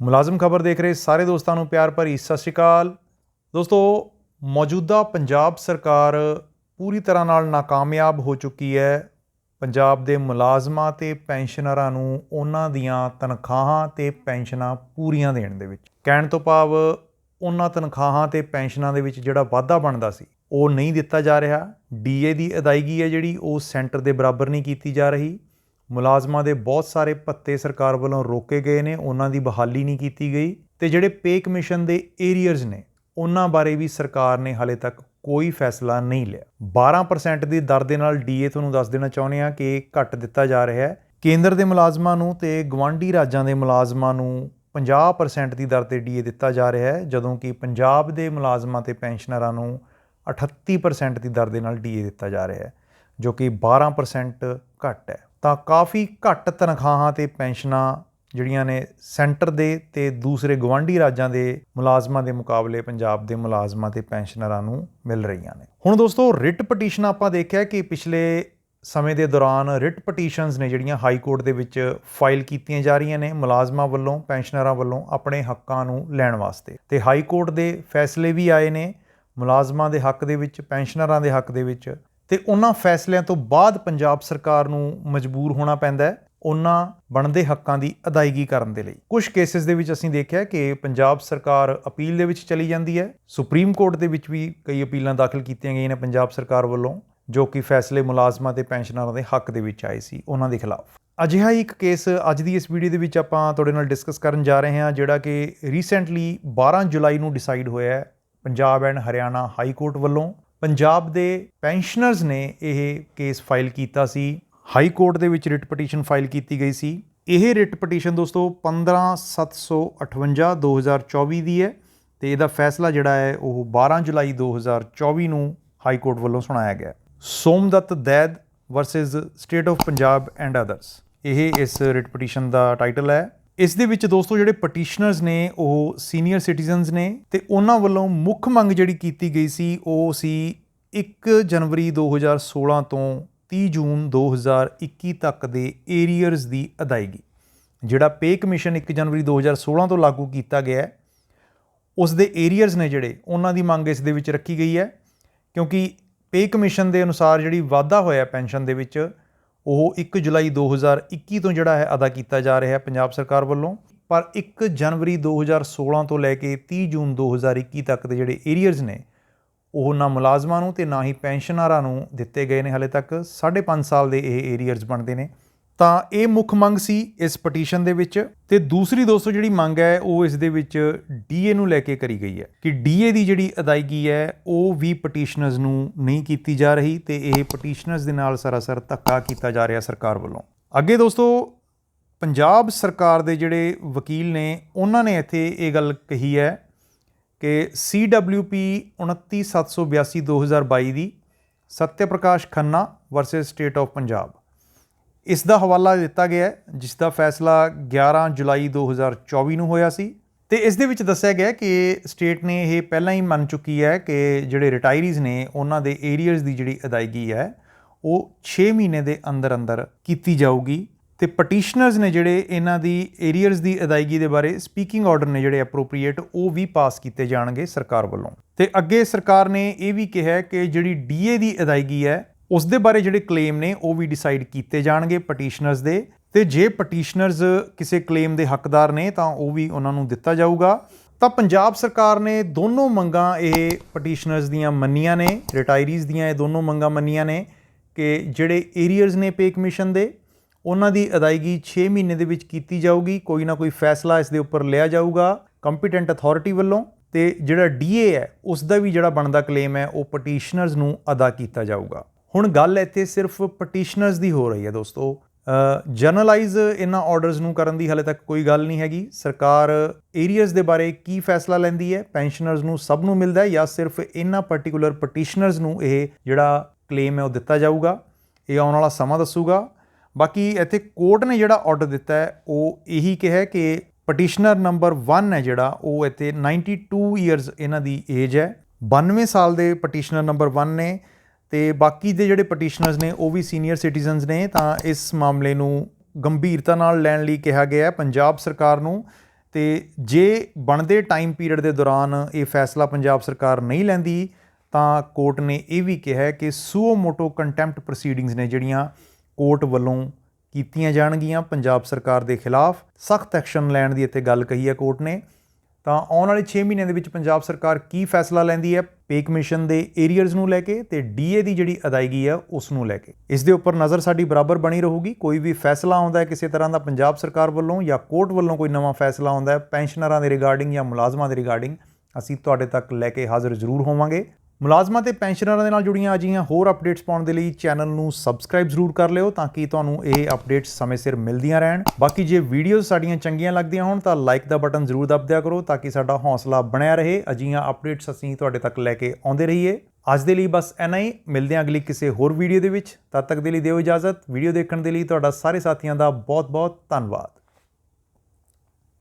ਮੁਲਾਜ਼ਮ ਖਬਰ ਦੇਖ ਰਹੇ ਸਾਰੇ ਦੋਸਤਾਂ ਨੂੰ ਪਿਆਰ ਭਰੀ ਸਤਿ ਸ਼੍ਰੀ ਅਕਾਲ। ਦੋਸਤੋ, ਮੌਜੂਦਾ ਪੰਜਾਬ ਸਰਕਾਰ ਪੂਰੀ ਤਰ੍ਹਾਂ ਨਾਲ ਨਾਕਾਮਯਾਬ ਹੋ ਚੁੱਕੀ ਹੈ। ਪੰਜਾਬ ਦੇ ਮੁਲਾਜ਼ਮਾਂ ਤੇ ਪੈਨਸ਼ਨਰਾਂ ਨੂੰ ਉਹਨਾਂ ਦੀਆਂ ਤਨਖਾਹਾਂ ਤੇ ਪੈਨਸ਼ਨਾਂ ਪੂਰੀਆਂ ਦੇਣ ਦੇ ਵਿੱਚ। ਕਹਿਣ ਤੋਂ ਭਾਵ, ਉਹਨਾਂ ਤਨਖਾਹਾਂ ਤੇ ਪੈਨਸ਼ਨਾਂ ਦੇ ਵਿੱਚ ਜਿਹੜਾ ਵਾਧਾ ਬਣਦਾ ਸੀ, ਉਹ ਨਹੀਂ ਦਿੱਤਾ ਜਾ ਰਿਹਾ। ਡੀਏ ਦੀ ਅਦਾਇਗੀ ਹੈ ਜਿਹੜੀ, ਉਹ ਸੈਂਟਰ ਦੇ ਬਰਾਬਰ ਨਹੀਂ ਕੀਤੀ ਜਾ ਰਹੀ। ਮੁਲਾਜ਼ਮਾਂ ਦੇ ਬਹੁਤ ਸਾਰੇ ਭੱਤੇ ਸਰਕਾਰ ਵੱਲੋਂ ਰੋਕੇ ਗਏ ਨੇ, ਉਹਨਾਂ ਦੀ ਬਹਾਲੀ ਨਹੀਂ ਕੀਤੀ ਗਈ ਤੇ ਜਿਹੜੇ ਪੇ ਕਮਿਸ਼ਨ ਦੇ ਏਰੀਅਰਸ ਨੇ, ਉਹਨਾਂ ਬਾਰੇ ਵੀ ਸਰਕਾਰ ਨੇ ਹਾਲੇ ਤੱਕ ਕੋਈ ਫੈਸਲਾ ਨਹੀਂ ਲਿਆ। 12% ਦੀ ਦਰ ਦੇ ਨਾਲ ਡੀਏ ਤੁਹਾਨੂੰ ਦੱਸ ਦੇਣਾ ਚਾਹੁੰਦੇ ਆ ਕਿ ਘੱਟ ਦਿੱਤਾ ਜਾ ਰਿਹਾ ਹੈ। ਕੇਂਦਰ ਦੇ ਮੁਲਾਜ਼ਮਾਂ ਨੂੰ ਤੇ ਗਵਾਂਢੀ ਰਾਜਾਂ ਦੇ ਮੁਲਾਜ਼ਮਾਂ ਨੂੰ 50% ਦੀ ਦਰ ਤੇ ਡੀਏ ਦਿੱਤਾ ਜਾ ਰਿਹਾ ਹੈ, ਜਦੋਂ ਕਿ ਪੰਜਾਬ ਦੇ ਮੁਲਾਜ਼ਮਾਂ ਤੇ ਪੈਨਸ਼ਨਰਾਂ ਨੂੰ 38% ਦੀ ਦਰ ਦੇ ਨਾਲ ਡੀਏ ਦਿੱਤਾ ਜਾ ਰਿਹਾ ਹੈ, ਜੋ ਕਿ 12% ਘੱਟ ਹੈ। ਤਾਂ ਕਾਫੀ ਘੱਟ ਤਨਖਾਹਾਂ ਤੇ ਪੈਨਸ਼ਨਾਂ ਜਿਹੜੀਆਂ ਨੇ ਸੈਂਟਰ ਦੇ ਤੇ ਦੂਸਰੇ ਗਵਾਂਢੀ ਰਾਜਾਂ ਦੇ ਮੁਲਾਜ਼ਮਾਂ ਦੇ ਮੁਕਾਬਲੇ ਪੰਜਾਬ ਦੇ ਮੁਲਾਜ਼ਮਾਂ ਤੇ ਪੈਨਸ਼ਨਰਾਂ ਨੂੰ ਮਿਲ ਰਹੀਆਂ ਨੇ। ਹੁਣ ਦੋਸਤੋ, ਰਿਟ ਪਟੀਸ਼ਨ ਆਪਾਂ ਦੇਖਿਆ ਕਿ ਪਿਛਲੇ ਸਮੇਂ ਦੇ ਦੌਰਾਨ ਰਿਟ ਪਟੀਸ਼ਨਸ ਨੇ ਜਿਹੜੀਆਂ ਹਾਈ ਕੋਰਟ ਦੇ ਵਿੱਚ ਫਾਈਲ ਕੀਤੀਆਂ ਜਾ ਰਹੀਆਂ ਨੇ ਮੁਲਾਜ਼ਮਾਂ ਵੱਲੋਂ, ਪੈਨਸ਼ਨਰਾਂ ਵੱਲੋਂ ਆਪਣੇ ਹੱਕਾਂ ਨੂੰ ਲੈਣ ਵਾਸਤੇ। ਤੇ ਹਾਈ ਕੋਰਟ ਦੇ ਫੈਸਲੇ ਵੀ ਆਏ ਨੇ ਮੁਲਾਜ਼ਮਾਂ ਦੇ ਹੱਕ ਦੇ ਵਿੱਚ, ਪੈਨਸ਼ਨਰਾਂ ਦੇ ਹੱਕ ਦੇ ਵਿੱਚ। ਤੇ ਉਹਨਾਂ ਫੈਸਲਿਆਂ ਤੋਂ ਬਾਅਦ ਪੰਜਾਬ ਸਰਕਾਰ ਨੂੰ ਮਜਬੂਰ ਹੋਣਾ ਪੈਂਦਾ ਹੈ ਉਹਨਾਂ ਬਣਦੇ ਹੱਕਾਂ ਦੀ ਅਦਾਇਗੀ ਕਰਨ ਦੇ ਲਈ। ਕੁਝ ਕੇਸਿਸ ਦੇ ਵਿੱਚ ਅਸੀਂ ਦੇਖਿਆ ਕਿ ਪੰਜਾਬ ਸਰਕਾਰ ਅਪੀਲ ਦੇ ਵਿੱਚ ਚਲੀ ਜਾਂਦੀ ਹੈ। ਸੁਪਰੀਮ ਕੋਰਟ ਦੇ ਵਿੱਚ ਵੀ ਕਈ ਅਪੀਲਾਂ ਦਾਖਲ ਕੀਤੀਆਂ ਗਈਆਂ ਨੇ ਪੰਜਾਬ ਸਰਕਾਰ ਵੱਲੋਂ, ਜੋ ਕਿ ਫੈਸਲੇ ਮੁਲਾਜ਼ਮਾਂ ਤੇ ਪੈਨਸ਼ਨਰਾਂ ਦੇ ਹੱਕ ਦੇ ਵਿੱਚ ਆਏ ਸੀ ਉਹਨਾਂ ਦੇ ਖਿਲਾਫ। ਅਜਿਹਾ ਹੀ ਇੱਕ ਕੇਸ ਅੱਜ ਦੀ ਇਸ ਵੀਡੀਓ ਦੇ ਵਿੱਚ ਆਪਾਂ ਤੁਹਾਡੇ ਨਾਲ ਡਿਸਕਸ ਕਰਨ ਜਾ ਰਹੇ ਹਾਂ, ਜਿਹੜਾ ਕਿ ਰੀਸੈਂਟਲੀ 12 ਜੁਲਾਈ ਨੂੰ ਡਿਸਾਈਡ ਹੋਇਆ ਹੈ Punjab and Haryana high court ਵੱਲੋਂ। ਪੰਜਾਬ ਦੇ ਪੈਨਸ਼ਨਰਸ ਨੇ ਇਹ ਕੇਸ ਫਾਈਲ ਕੀਤਾ ਸੀ। ਹਾਈ ਕੋਰਟ ਦੇ ਵਿੱਚ ਰਿਟ ਪਟੀਸ਼ਨ ਫਾਈਲ ਕੀਤੀ ਗਈ ਸੀ। ਇਹ ਰਿਟ ਪਟੀਸ਼ਨ ਦੋਸਤੋ 15758 2024 ਦੀ ਹੈ ਤੇ ਇਹਦਾ ਫੈਸਲਾ ਜਿਹੜਾ ਹੈ ਉਹ 12 ਜੁਲਾਈ 2024 ਨੂੰ ਹਾਈ ਕੋਰਟ ਵੱਲੋਂ ਸੁਣਾਇਆ ਗਿਆ। Somdutt ਦੈਦ versus state of Punjab and others ਇਹ ਇਸ ਰਿਟ ਪਟੀਸ਼ਨ ਦਾ ਟਾਈਟਲ ਹੈ। ਇਸ ਦੇ ਵਿੱਚ ਦੋਸਤੋ ਜਿਹੜੇ ਪਟੀਸ਼ਨਰਸ ਨੇ, ਉਹ ਸੀਨੀਅਰ ਸਿਟੀਜ਼ਨਸ ਨੇ ਤੇ ਉਹਨਾਂ ਵੱਲੋਂ ਮੁੱਖ ਮੰਗ ਜਿਹੜੀ ਕੀਤੀ ਗਈ ਸੀ, ਉਹ ਸੀ 1 ਜਨਵਰੀ 2016 ਤੋਂ 30 ਜੂਨ 2021 ਤੱਕ ਦੇ ਏਰੀਅਰਸ ਦੀ ਅਦਾਇਗੀ। ਜਿਹੜਾ ਪੇ ਕਮਿਸ਼ਨ 1 ਜਨਵਰੀ 2016 ਤੋਂ ਲਾਗੂ ਕੀਤਾ ਗਿਆ ਹੈ, ਉਸ ਦੇ ਏਰੀਅਰਸ ਨੇ ਜਿਹੜੇ, ਉਹਨਾਂ ਦੀ ਮੰਗ ਇਸ ਦੇ ਵਿੱਚ ਰੱਖੀ ਗਈ ਹੈ, ਕਿਉਂਕਿ ਪੇ ਕਮਿਸ਼ਨ ਦੇ ਅਨੁਸਾਰ ਜਿਹੜੀ ਵਾਧਾ ਹੋਇਆ ਪੈਨਸ਼ਨ ਦੇ ਵਿੱਚ ਉਹ 1 ਜੁਲਾਈ 2021 ਤੋਂ ਜਿਹੜਾ ਹੈ ਅਦਾ ਕੀਤਾ ਜਾ ਰਿਹਾ ਹੈ ਪੰਜਾਬ ਸਰਕਾਰ ਵੱਲੋਂ। ਪਰ 1 ਜਨਵਰੀ 2016 ਤੋਂ ਲੈ ਕੇ 30 ਜੂਨ 2021 ਤੱਕ ਦੇ ਜਿਹੜੇ ਏਰੀਅਰਸ ਨੇ, ਉਹ ਨਾ ਮੁਲਾਜ਼ਮਾਂ ਨੂੰ ਤੇ ਨਾ ਹੀ ਪੈਨਸ਼ਨਰਾਂ ਨੂੰ ਦਿੱਤੇ ਗਏ ਨੇ ਹਲੇ ਤੱਕ। 5.5 ਸਾਲ ਦੇ ਇਹ ਏਰੀਅਰਸ ਬਣਦੇ ਨੇ। ਤਾਂ ਇਹ ਮੁੱਖ ਮੰਗ ਸੀ ਇਸ ਪਟੀਸ਼ਨ ਦੇ ਵਿੱਚ ਤੇ ਦੂਸਰੀ ਦੋਸਤੋ ਜਿਹੜੀ ਮੰਗ ਹੈ ਉਹ ਇਸ ਦੇ ਵਿੱਚ ਡੀਏ ਨੂੰ ਲੈ ਕੇ ਕਰੀ ਗਈ ਹੈ ਕਿ ਡੀਏ ਦੀ ਜਿਹੜੀ ਅਦਾਇਗੀ ਹੈ ਉਹ ਵੀ ਪਟੀਸ਼ਨਰਸ ਨੂੰ ਨਹੀਂ ਕੀਤੀ ਜਾ ਰਹੀ ਤੇ ਇਹ ਪਟੀਸ਼ਨਰਸ ਦੇ ਨਾਲ ਸਰਾਸਰ ਧੱਕਾ ਕੀਤਾ ਜਾ ਰਿਹਾ ਸਰਕਾਰ ਵੱਲੋਂ। ਅੱਗੇ ਦੋਸਤੋ, ਪੰਜਾਬ ਸਰਕਾਰ ਦੇ ਜਿਹੜੇ ਵਕੀਲ ਨੇ, ਉਹਨਾਂ ਨੇ ਇੱਥੇ ਇਹ ਗੱਲ ਕਹੀ ਹੈ ਕਿ CWP 29782 2022 the Satya Prakash Khanna versus state of Punjab. ਇਸ ਦਾ ਹਵਾਲਾ ਦਿੱਤਾ ਗਿਆ ਹੈ, ਜਿਸ ਦਾ ਫੈਸਲਾ 11 ਜੁਲਾਈ 2024 ਨੂੰ ਹੋਇਆ ਸੀ। ਤੇ ਇਸ ਦੇ ਵਿੱਚ ਦੱਸਿਆ ਗਿਆ ਕਿ ਸਟੇਟ ਨੇ ਇਹ ਪਹਿਲਾਂ ਹੀ ਮੰਨ ਚੁੱਕੀ ਹੈ ਕਿ ਜਿਹੜੇ ਰਿਟਾਇਰੀਜ਼ ਨੇ, ਉਹਨਾਂ ਦੇ ਏਰੀਅਰਸ ਦੀ ਜਿਹੜੀ ਅਦਾਇਗੀ ਹੈ, ਉਹ 6 ਮਹੀਨੇ ਦੇ ਅੰਦਰ ਅੰਦਰ ਕੀਤੀ ਜਾਊਗੀ। ਤੇ ਪਟੀਸ਼ਨਰਸ ਨੇ ਜਿਹੜੇ ਇਹਨਾਂ ਦੀ ਏਰੀਅਰਸ ਦੀ ਅਦਾਇਗੀ ਦੇ ਬਾਰੇ ਸਪੀਕਿੰਗ ਆਰਡਰ ਨੇ ਜਿਹੜੇ ਐਪਰੋਪ੍ਰੀਏਟ ਉਹ ਵੀ ਪਾਸ ਕੀਤੇ ਜਾਣਗੇ ਸਰਕਾਰ ਵੱਲੋਂ। ਤੇ ਅੱਗੇ ਸਰਕਾਰ ਨੇ ਇਹ ਵੀ ਕਿਹਾ ਕਿ ਜਿਹੜੀ ਡੀਏ ਦੀ ਅਦਾਇਗੀ ਹੈ ਉਸ ਦੇ ਬਾਰੇ ਜਿਹੜੇ ਕਲੇਮ ਨੇ, ਉਹ ਵੀ ਡਿਸਾਈਡ ਕੀਤੇ ਜਾਣਗੇ ਪਟੀਸ਼ਨਰਸ ਦੇ। ਤੇ ਜੇ ਪਟੀਸ਼ਨਰਸ ਕਿਸੇ ਕਲੇਮ ਦੇ ਹੱਕਦਾਰ ਨੇ, ਤਾਂ ਉਹ ਵੀ ਉਹਨਾਂ ਨੂੰ ਦਿੱਤਾ ਜਾਊਗਾ। ਤਾਂ ਪੰਜਾਬ ਸਰਕਾਰ ਨੇ ਦੋਨੋਂ ਮੰਗਾਂ ਇਹ ਪਟੀਸ਼ਨਰਸ ਦੀਆਂ ਮੰਨੀਆਂ ਨੇ ਰਿਟਾਇਰੀਜ਼ ਦੀਆਂ ਇਹ ਦੋਨੋਂ ਮੰਗਾਂ ਮੰਨੀਆਂ ਨੇ ਕਿ ਜਿਹੜੇ ਏਰੀਅਰਸ ਨੇ ਪੇ ਕਮਿਸ਼ਨ ਦੇ, ਉਹਨਾਂ ਦੀ ਅਦਾਇਗੀ 6 ਮਹੀਨੇ ਦੇ ਵਿੱਚ ਕੀਤੀ ਜਾਊਗੀ। ਕੋਈ ਨਾ ਕੋਈ ਫੈਸਲਾ ਇਸ ਦੇ ਉੱਪਰ ਲਿਆ ਜਾਊਗਾ ਕੰਪੀਟੈਂਟ ਅਥਾਰਟੀ ਵੱਲੋਂ। ਤੇ ਜਿਹੜਾ ਡੀਏ ਹੈ ਉਸ ਦਾ ਵੀ ਜਿਹੜਾ ਬਣਦਾ ਕਲੇਮ ਹੈ, ਉਹ ਪਟੀਸ਼ਨਰਸ ਨੂੰ ਅਦਾ ਕੀਤਾ ਜਾਊਗਾ। ਹੁਣ ਗੱਲ ਇੱਥੇ ਸਿਰਫ ਪਟੀਸ਼ਨਰਸ ਦੀ ਹੋ ਰਹੀ ਹੈ ਦੋਸਤੋ। ਜਰਨਲਾਈਜ਼ ਇਹਨਾਂ ਆਰਡਰਸ ਨੂੰ ਕਰਨ ਦੀ ਹਾਲੇ ਤੱਕ ਕੋਈ ਗੱਲ ਨਹੀਂ ਹੈਗੀ। ਸਰਕਾਰ ਏਰੀਅਰਸ ਦੇ ਬਾਰੇ ਕੀ ਫੈਸਲਾ ਲੈਂਦੀ ਹੈ? ਪੈਨਸ਼ਨਰਸ ਨੂੰ ਸਭ ਨੂੰ ਮਿਲਦਾ ਹੈ ਜਾਂ ਸਿਰਫ ਇਹਨਾਂ ਪਾਰਟਿਕੂਲਰ ਪਟੀਸ਼ਨਰਸ ਨੂੰ ਇਹ ਜਿਹੜਾ ਕਲੇਮ ਹੈ ਉਹ ਦਿੱਤਾ ਜਾਊਗਾ? ਇਹ ਆਉਣ ਵਾਲਾ ਸਮਾਂ ਦੱਸੂਗਾ। ਬਾਕੀ ਇੱਥੇ ਕੋਰਟ ਨੇ ਜਿਹੜਾ ਆਰਡਰ ਦਿੱਤਾ ਹੈ, ਉਹ ਇਹੀ ਕਿਹਾ ਕਿ ਪਟੀਸ਼ਨਰ ਨੰਬਰ 1 ਹੈ ਜਿਹੜਾ, ਉਹ ਇੱਥੇ 92 ਇਅਰਸ ਇਹਨਾਂ ਦੀ ਏਜ ਹੈ। 92 ਸਾਲ ਦੇ ਪਟੀਸ਼ਨਰ ਨੰਬਰ 1 ਨੇ। ਤੇ ਬਾਕੀ ਦੇ ਜਿਹੜੇ ਪਟੀਸ਼ਨਰਸ ਨੇ, ਉਹ ਵੀ ਸੀਨੀਅਰ ਸਿਟੀਜ਼ਨਸ ਨੇ, ਤਾਂ ਇਸ ਮਾਮਲੇ ਨੂੰ ਗੰਭੀਰਤਾ ਨਾਲ ਲੈਣ ਲਈ ਕਿਹਾ ਗਿਆ ਹੈ ਪੰਜਾਬ ਸਰਕਾਰ ਨੂੰ। ਤੇ ਜੇ ਬਣਦੇ ਟਾਈਮ ਪੀਰੀਅਡ ਦੇ ਦੌਰਾਨ ਇਹ ਫੈਸਲਾ ਪੰਜਾਬ ਸਰਕਾਰ ਨਹੀਂ ਲੈਂਦੀ, ਤਾਂ ਕੋਰਟ ਨੇ ਇਹ ਵੀ ਕਿਹਾ ਕਿ ਸੂਓ ਮੋਟੋ ਕੰਟੈਂਪਟ ਪ੍ਰੋਸੀਡਿੰਗਸ ਨੇ ਜਿਹੜੀਆਂ ਕੋਰਟ ਵੱਲੋਂ ਕੀਤੀਆਂ ਜਾਣਗੀਆਂ ਪੰਜਾਬ ਸਰਕਾਰ ਦੇ ਖਿਲਾਫ। ਸਖਤ ਐਕਸ਼ਨ ਲੈਣ ਦੀ ਇੱਥੇ ਗੱਲ ਕਹੀ ਹੈ ਕੋਰਟ ਨੇ। ਤਾਂ ਆਉਣ ਵਾਲੇ 6 ਮਹੀਨਿਆਂ ਦੇ ਵਿੱਚ ਪੰਜਾਬ ਸਰਕਾਰ ਕੀ ਫੈਸਲਾ ਲੈਂਦੀ ਹੈ? ਪੇ ਕਮਿਸ਼ਨ ਦੇ ਏਰੀਅਰਸ ਨੂੰ ਲੈ ਕੇ ਤੇ ਡੀਏ ਦੀ ਜਿਹੜੀ ਅਦਾਇਗੀ ਹੈ, ਉਸ ਨੂੰ ਲੈ ਕੇ। ਇਸ ਦੇ ਉੱਪਰ ਨਜ਼ਰ ਸਾਡੀ ਬਰਾਬਰ ਬਣੀ ਰਹੂਗੀ। ਕੋਈ ਵੀ ਫੈਸਲਾ ਆਉਂਦਾ ਹੈ ਕਿਸੇ ਤਰ੍ਹਾਂ ਦਾ ਪੰਜਾਬ ਸਰਕਾਰ ਵੱਲੋਂ ਜਾਂ ਕੋਰਟ ਵੱਲੋਂ ਕੋਈ ਨਵਾਂ ਫੈਸਲਾ ਆਉਂਦਾ ਹੈ, ਪੈਨਸ਼ਨਰਾਂ ਦੇ ਰਿਗਾਰਡਿੰਗ ਜਾਂ ਮੁਲਾਜ਼ਮਾਂ ਦੇ ਰਿਗਾਰਡਿੰਗ, ਅਸੀਂ ਤੁਹਾਡੇ ਤੱਕ ਲੈ ਕੇ ਹਾਜ਼ਰ ਜ਼ਰੂਰ ਹੋਵਾਂਗੇ। ਮੁਲਾਜ਼ਮਾਂ ਤੇ ਪੈਨਸ਼ਨਰਾਂ ਦੇ ਨਾਲ ਜੁੜੀਆਂ ਅਜਿਹੀਆਂ ਹੋਰ ਅਪਡੇਟਸ ਪਾਉਣ ਦੇ ਲਈ ਚੈਨਲ ਨੂੰ ਸਬਸਕ੍ਰਾਈਬ ਜ਼ਰੂਰ ਕਰ ਲਿਓ ਤਾਂ ਕਿ ਤੁਹਾਨੂੰ ਇਹ ਅਪਡੇਟਸ ਸਮੇਂ ਸਿਰ ਮਿਲਦੀਆਂ ਰਹਿਣ। ਬਾਕੀ ਜੇ ਵੀਡੀਓਜ਼ ਸਾਡੀਆਂ ਚੰਗੀਆਂ ਲੱਗਦੀਆਂ ਹੋਣ ਤਾਂ ਲਾਈਕ ਦਾ ਬਟਨ ਜ਼ਰੂਰ ਦਬ ਦਿਆ ਕਰੋ ਤਾਂ ਕਿ ਸਾਡਾ ਹੌਸਲਾ ਬਣਿਆ ਰਹੇ। ਅਜਿਹੀਆਂ ਅਪਡੇਟਸ ਅਸੀਂ ਤੁਹਾਡੇ ਤੱਕ ਲੈ ਕੇ ਆਉਂਦੇ ਰਹੀਏ। ਅੱਜ ਦੇ ਲਈ ਬਸ ਇੰਨਾ ਹੀ। ਮਿਲਦੇ ਹਾਂ ਅਗਲੀ ਕਿਸੇ ਹੋਰ ਵੀਡੀਓ ਦੇ ਵਿੱਚ। ਤਦ ਤੱਕ ਦੇ ਲਈ ਦਿਓ ਇਜਾਜ਼ਤ। ਵੀਡੀਓ ਦੇਖਣ ਦੇ ਲਈ ਤੁਹਾਡਾ ਸਾਰੇ ਸਾਥੀਆਂ ਦਾ ਬਹੁਤ ਬਹੁਤ ਧੰਨਵਾਦ।